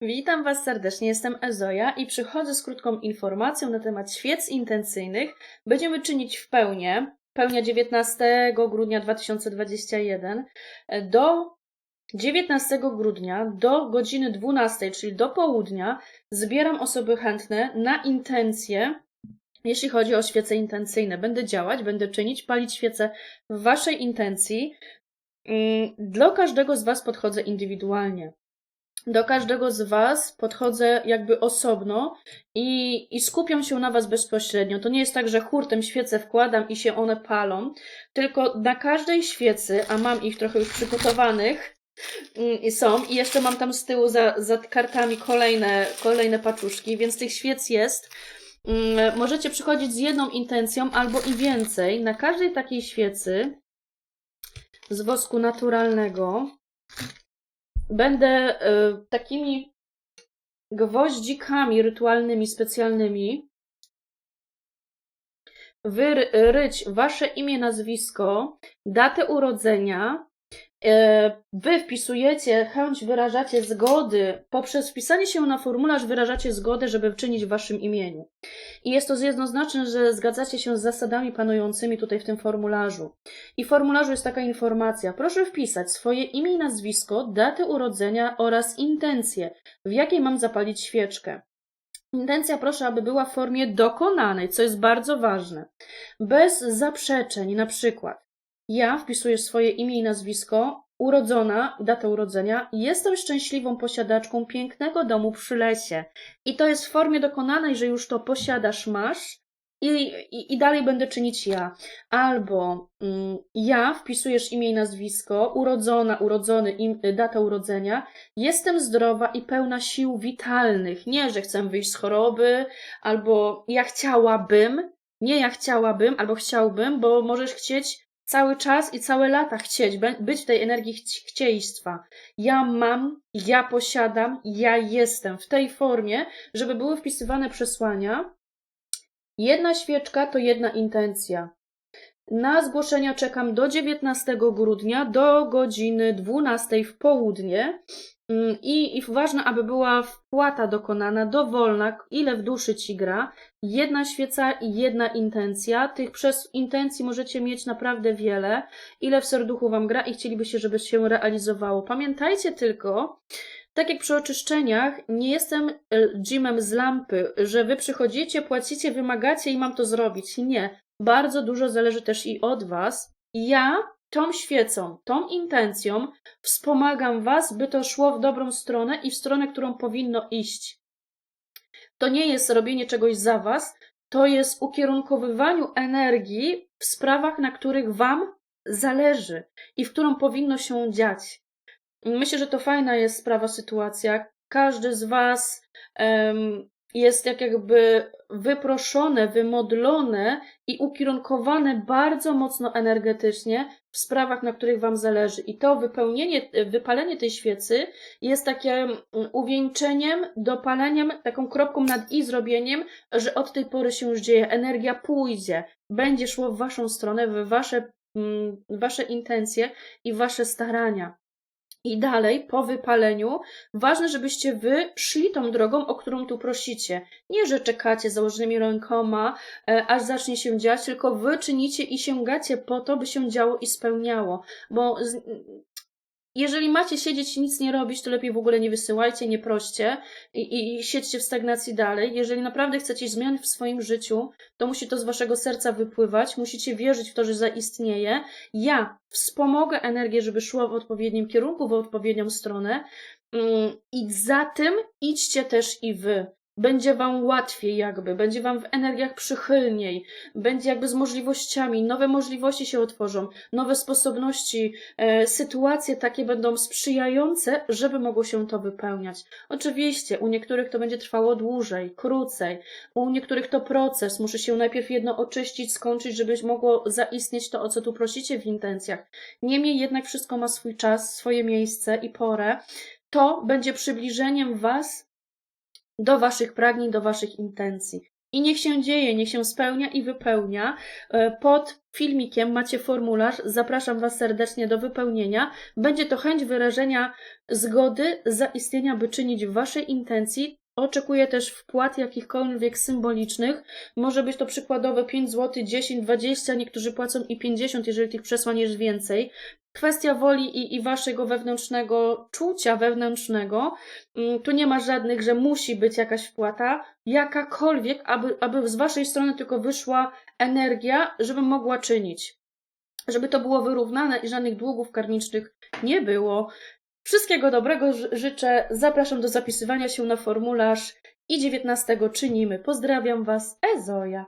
Witam Was serdecznie, jestem Ezoja i przychodzę z krótką informacją na temat świec intencyjnych. Będziemy czynić w pełnię, pełnia 19 grudnia 2021 do 19 grudnia do godziny 12, czyli do południa, zbieram osoby chętne na intencje, jeśli chodzi o świece intencyjne. Będę działać, będę czynić, palić świece w Waszej intencji. Mm, Do każdego z Was podchodzę indywidualnie do każdego z Was podchodzę jakby osobno i, i skupiam się na Was bezpośrednio. To nie jest tak, że hurtem świece wkładam i się one palą, tylko na każdej świecy, a mam ich trochę już przygotowanych, mm, i są, i jeszcze mam tam z tyłu za, za kartami kolejne, kolejne paczuszki, więc tych świec jest. Mm, Możecie przychodzić z jedną intencją albo i więcej. Na każdej takiej świecy z wosku naturalnego będę y, takimi gwoździkami rytualnymi, specjalnymi wyryć wasze imię, nazwisko, datę urodzenia. Y, Wy wpisujecie chęć, wyrażacie zgody, poprzez wpisanie się na formularz wyrażacie zgodę, żeby czynić w waszym imieniu. I jest to jednoznaczne, że zgadzacie się z zasadami panującymi tutaj w tym formularzu. I w formularzu jest taka informacja. Proszę wpisać swoje imię i nazwisko, datę urodzenia oraz intencję, w jakiej mam zapalić świeczkę. Intencja proszę, aby była w formie dokonanej, co jest bardzo ważne. Bez zaprzeczeń, na przykład. Ja wpisuję swoje imię i nazwisko, urodzona, datę urodzenia. Jestem szczęśliwą posiadaczką pięknego domu przy lesie. I to jest w formie dokonanej, że już to posiadasz, masz. I, i, I dalej będę czynić ja. Albo mm, ja wpisujesz imię i nazwisko, urodzona, urodzony, im, data urodzenia. Jestem zdrowa i pełna sił witalnych. Nie, że chcę wyjść z choroby, albo ja chciałabym. Nie, ja chciałabym, albo chciałbym, bo możesz chcieć cały czas i całe lata chcieć, być w tej energii chci- chcieństwa. Ja mam, ja posiadam, ja jestem w tej formie, żeby były wpisywane przesłania. Jedna świeczka to jedna intencja. Na zgłoszenia czekam do 19 grudnia do godziny 12 w południe. Mm, I, I ważne, aby była wpłata dokonana dowolna, ile w duszy ci gra. Jedna świeca i jedna intencja. Tych przez intencji możecie mieć naprawdę wiele. Ile w serduchu wam gra i chcielibyście, żeby się realizowało. Pamiętajcie tylko, tak jak przy oczyszczeniach, nie jestem e, Jimem z lampy, że wy przychodzicie, płacicie, wymagacie i mam to zrobić. Nie. Bardzo dużo zależy też i od was. Ja tą świecą, tą intencją wspomagam was, by to szło w dobrą stronę i w stronę, którą powinno iść. To nie jest robienie czegoś za was, to jest ukierunkowywaniu energii w sprawach, na których wam zależy i w którą powinno się dziać. Myślę, że to fajna jest sprawa, sytuacja. Każdy z Was em, jest jak jakby wyproszone, wymodlone i ukierunkowane bardzo mocno energetycznie w sprawach, na których Wam zależy. I to wypełnienie, wypalenie tej świecy jest takim uwieńczeniem, dopaleniem, taką kropką nad i zrobieniem, że od tej pory się już dzieje. Energia pójdzie, będzie szło w Waszą stronę, w Wasze, mm, Wasze intencje i Wasze starania. I dalej, po wypaleniu, ważne, żebyście wy szli tą drogą, o którą tu prosicie. Nie, że czekacie założonymi rękoma, e, aż zacznie się dziać, tylko wy czynicie i sięgacie po to, by się działo i spełniało. Bo z, jeżeli macie siedzieć i nic nie robić, to lepiej w ogóle nie wysyłajcie, nie proście i, i, i siedźcie w stagnacji dalej. Jeżeli naprawdę chcecie zmian w swoim życiu, to musi to z waszego serca wypływać, musicie wierzyć w to, że zaistnieje. Ja wspomogę energię, żeby szło w odpowiednim kierunku, w odpowiednią stronę. Mm, I za tym idźcie też i wy. Będzie wam łatwiej, jakby, będzie wam w energiach przychylniej, będzie jakby z możliwościami, nowe możliwości się otworzą, nowe sposobności, e, sytuacje takie będą sprzyjające, żeby mogło się to wypełniać. Oczywiście, u niektórych to będzie trwało dłużej, krócej, u niektórych to proces, muszę się najpierw jedno oczyścić, skończyć, żeby mogło zaistnieć to, o co tu prosicie w intencjach. Niemniej jednak wszystko ma swój czas, swoje miejsce i porę. To będzie przybliżeniem Was do Waszych pragnień, do Waszych intencji. I niech się dzieje, niech się spełnia i wypełnia. E, Pod filmikiem macie formularz, zapraszam Was serdecznie do wypełnienia. Będzie to chęć wyrażenia zgody zaistnienia, by czynić w Waszej intencji. Oczekuję też wpłat jakichkolwiek symbolicznych. Może być to przykładowe 5 zł, 10, 20, niektórzy płacą i 50, jeżeli tych przesłań jest więcej. Kwestia woli i, i Waszego wewnętrznego czucia wewnętrznego. Mm, Tu nie ma żadnych, że musi być jakaś wpłata, jakakolwiek, aby, aby z Waszej strony tylko wyszła energia, żebym mogła czynić. Żeby to było wyrównane i żadnych długów karmicznych nie było. Wszystkiego dobrego ży- życzę. Zapraszam do zapisywania się na formularz i 19 czynimy. Pozdrawiam Was, Ezoja.